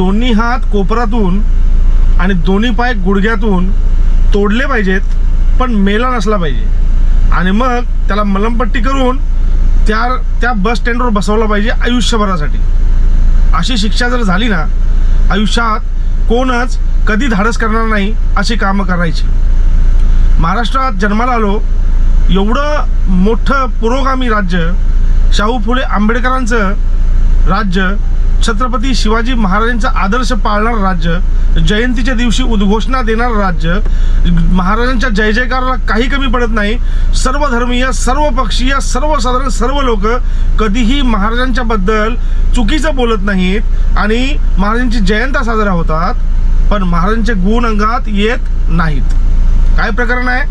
दोन्ही हात कोपरातून आणि दोन्ही पाय गुडघ्यातून तोडले पाहिजेत पण मेला नसला पाहिजे. आणि मग त्याला मलमपट्टी करून त्या त्या बस स्टँडवर बसवला पाहिजे आयुष्यभरासाठी. अशी शिक्षा जर झाली ना आयुष्यात कोणच कधी धाडस करणार नाही अशी कामं करायची. महाराष्ट्रात जन्माला आलो एवढं मोठं पुरोगामी राज्य शाहू फुले आंबेडकरांचं राज्य छत्रपती शिवाजी महाराजांचा आदर्श पाळणारं राज्य जयंतीच्या दिवशी उद्घोषणा देणारं राज्य महाराजांच्या जय जयकाराला काही कमी पडत नाही. सर्व धर्मीय सर्व पक्षीय सर्वसाधारण सर्व लोक कधीही महाराजांच्या बद्दल चुकीचं बोलत नाहीत आणि महाराजांची जयंता साजरा होतात पण महाराजांचे गुण अंगात येत नाहीत. काय प्रकरण आहे?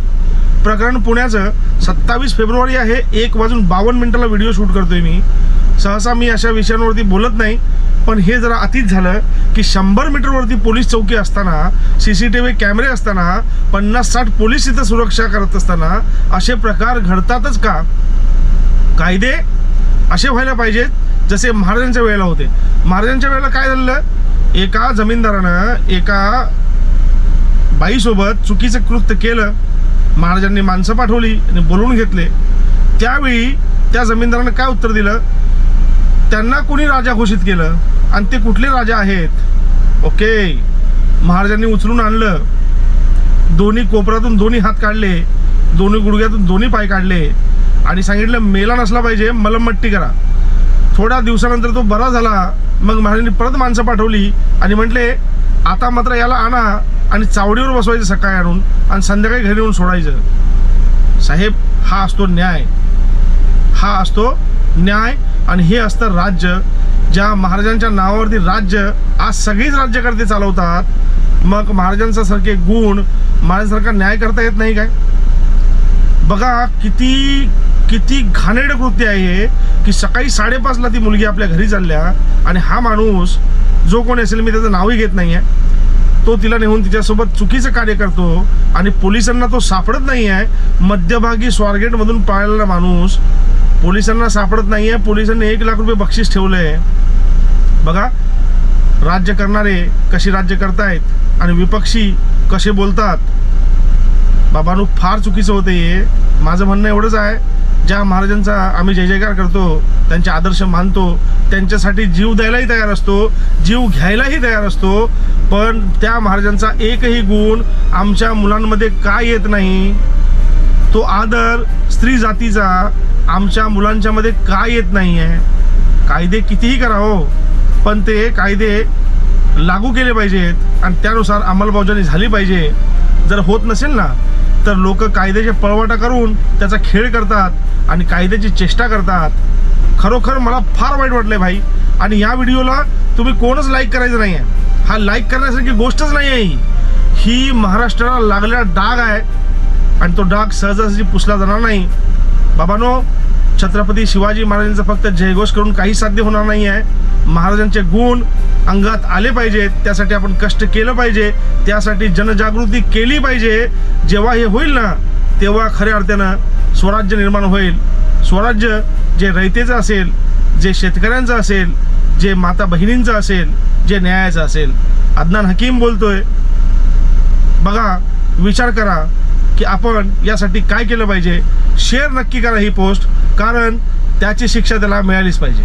प्रकरण पुण्याचं. सत्तावीस फेब्रुवारी आहे. एक वाजून बावन्न मिनिटाला व्हिडिओ शूट करतोय मी. सहसा मी अशा विषयांवरती बोलत नाही पण हे जरा अतिच झालं की शंभर मीटरवरती पोलीस चौकी असताना सी सी टी व्ही कॅमेरे असताना पन्नास साठ पोलीस इथं सुरक्षा करत असताना असे प्रकार घडतातच का? कायदे असे व्हायला पाहिजेत जसे महाराजांच्या वेळेला होते. महाराजांच्या वेळेला काय झालं एका जमीनदारानं एका बाईसोबत चुकीचं कृत्य केलं. महाराजांनी माणसं पाठवली आणि बोलवून घेतले. त्यावेळी त्या जमीनदारानं काय उत्तर दिलं? त्यांना कोणी राजा घोषित केलं? आणि ते कुठले राजा आहेत? ओके. महाराजांनी उचलून आणलं. दोन्ही कोपऱ्यातून दोन्ही हात काढले. दोन्ही गुडघ्यातून दोन्ही पाय काढले. आणि सांगितलं मेला नसला पाहिजे मलमट्टी करा. थोड्या दिवसानंतर तो बरा झाला. मग महाराजांनी परत माणसं पाठवली. आणि म्हटले आता मात्र याला आणा आणि चावडीवर बसवायचं सकाळी आणून आणि संध्याकाळी घरी येऊन सोडायचं. साहेब हा असतो न्याय. हा असतो न्याय आणि हे असतं राज्य. ज्या महाराजांच्या नावावरती राज्य आज सगळीच राज्यकर्ते चालवतात. मग महाराजांचा सारखे गुण महाराजांसारखा न्याय करता येत नाही काय? बघा किती किती घाणेड कृत्य आहे की सकाळी साडेपाचला ती मुलगी आपल्या घरी चालल्या आणि हा माणूस जो कोणी असेल मी त्याचं नावही घेत नाही आहे तो तिला नेऊन तिच्यासोबत चुकीचं कार्य करतो आणि पोलिसांना तो सापडत नाही आहे मध्यभागी स्वारगेटमधून पाळलेला माणूस पोलिसांना सापडत नाही आहे पोलिसांनी एक लाख रुपये बक्षीस ठेवलं आहे बघा राज्य करणारे कसे राज्य करतायत आणि विपक्षी कसे बोलतात बाबांनो फार चुकीचं होतं हे. माझं म्हणणं एवढंच आहे ज्या महाराजांचा आम्ही जय जयकार करतो त्यांचे आदर्श मानतो त्यांच्यासाठी जीव द्यायलाही तयार असतो जीव घ्यायलाही तयार असतो पण त्या महाराजांचा एकही गुण आमच्या मुलांमध्ये का येत नाही? तो आदर स्त्री जातीचा आमच्या मुलांच्यामध्ये का येत नाही आहे कायदे कितीही करा हो पण ते कायदे लागू केले पाहिजेत आणि त्यानुसार अंमलबजावणी झाली पाहिजे. जर होत नसेल ना तर लोक कायद्याचे पळवाटा करून त्याचा खेळ करतात आणि कायद्याची चेष्टा करतात. खरोखर मला फार वाईट वाटलंय भाई. आणि या व्हिडिओला तुम्ही कोणच लाईक करायचं नाही आहे हा लाईक करण्यासारखी गोष्टच नाही आहे ही महाराष्ट्राला लागलेला डाग आहे. आणि तो डाग सहजासहजी पुसला जाणार नाही. बाबानो छत्रपती शिवाजी महाराजांचा फक्त जयघोष करून काही साध्य होणार नाही आहे. महाराजांचे गुण अंगात आले पाहिजेत त्यासाठी आपण कष्ट केलं पाहिजे त्यासाठी जनजागृती केली पाहिजे. जेव्हा हे होईल ना तेव्हा खऱ्या अर्थानं स्वराज्य निर्माण होईल. स्वराज्य जे रयतेचं असेल जे शेतकऱ्यांचं असेल जे माता बहिणींचं असेल जे न्यायाचं असेल. अदनान हकीम बोलतोय. बघा विचार करा. की आपण यासाठी काय केलं पाहिजे? शेअर नक्की करा ही पोस्ट कारण त्याची शिक्षा त्याला मिळालीच पाहिजे.